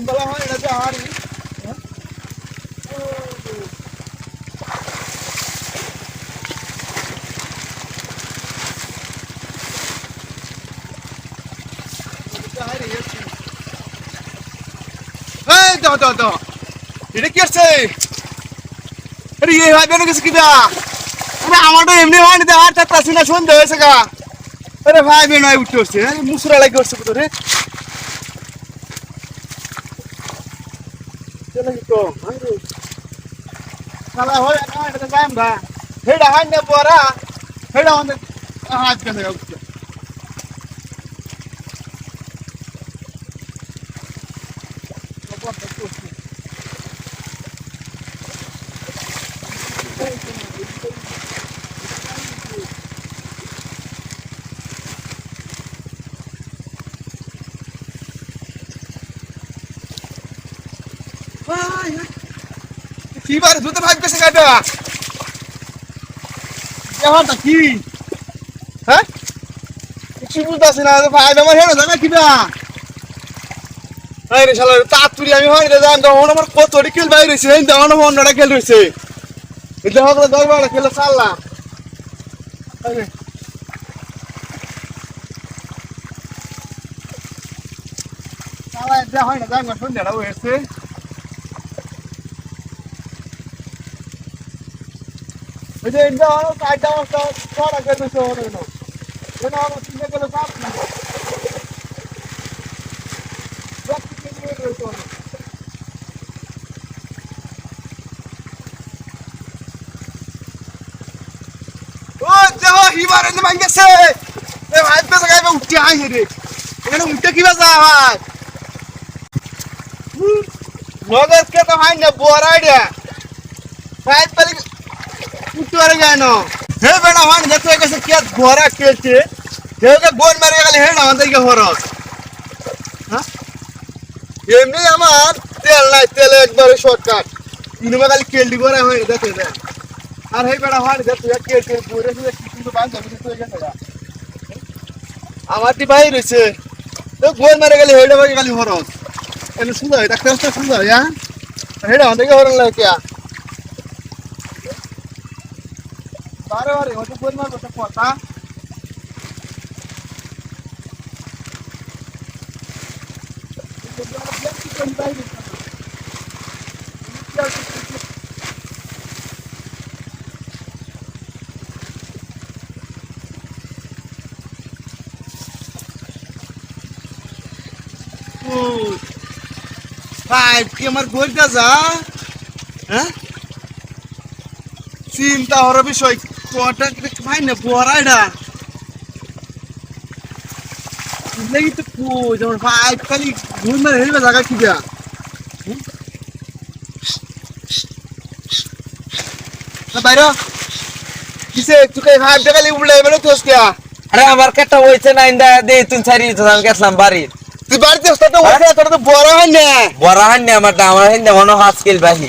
কুম্বালা হয় এটা যে কি আছে আরে, এই ভাই বেন কিছু কিটা আরে, আমারটা এমনি হয়নি তো, আর চারটা সিনা ভাই ভাই উঠতে হচ্ছে মুসরা লাগে উঠছে রে। চলে কি তো আরে শালা হয় না এটা গায়ম গা হেডা হাই না পরা হেডা আমাদের হাত কেন উঠছে কি বার দুটো ভাগ পেছে কাটা এবারটা কি? হ্যাঁ? কিছু বুঝতেছি না, ভাই, আমার হেন জানা কিবা আরে রে শালা তাতুরি আমি হয় জান তখন আমার কত কিল বাইরে এই তখন আমার অন্যটা খেল এই দেখো দশ বারোটা খেলে এটা হয় না, জান সন্ধ্যাটা হয়েছে। ওই যে এটা হলো কাজটা অবস্থা করা গেছে শহরে না এটা হলো তিনটে গেলে কাপ ও দেখো হিবার এনে ভাঙ গেছে এ ভাই পেছে গাইবে উঠে আই রে এখানে উঠে কি বাজা ভাই মগজ কে বড় ভাই পেলে হে বেটা হন দেখতে গেছে কে ঘোরা খেলছে। কেউকে বোন মেরে গেলে, হে না, আমাদেরকে হরস। হ্যাঁ? এমনি আমার তেল নাই, তেল একবারে শর্টকাট ইনুমা খালি কেলডি করে হয়ে দেখে আর হে বেটা হন দেখতে কে কে পুরে কিন্তু গেছে আমার দি ভাই রয়েছে। তো বোন মেরে গেলে হেডে ভাই খালি হরস। এনে সুন্দর ডাক্তার সুন্দর হ্যাঁ? হেডা আমাদেরকে হরন লাগে কে? বারে বারে হয়তো বই মারবো তো? কথা ভাই, কি আমার বইটা যা? হ্যাঁ? চিন্তা হওয়ার বিষয় কটা ভাই না বড়াইডা লাগি তো কো যেমন ভাই খালি ঘুম মেরে হেলবে জায়গা কি দেয়া বাইরে। কিসে? তুই কাই ভাই টাকা লি উড়লে এবারে তোস কে আরে আমার কেটা হইছে না ইন্দা দে তুই ছাড়ি তো আমি গেছিলাম বাড়ি। তুই বাড়িতে তো ওইটা তোর তো বড় হয় না। বড় হান্নে আমার আমার হিন্দা মনে হাত স্কিল বাহি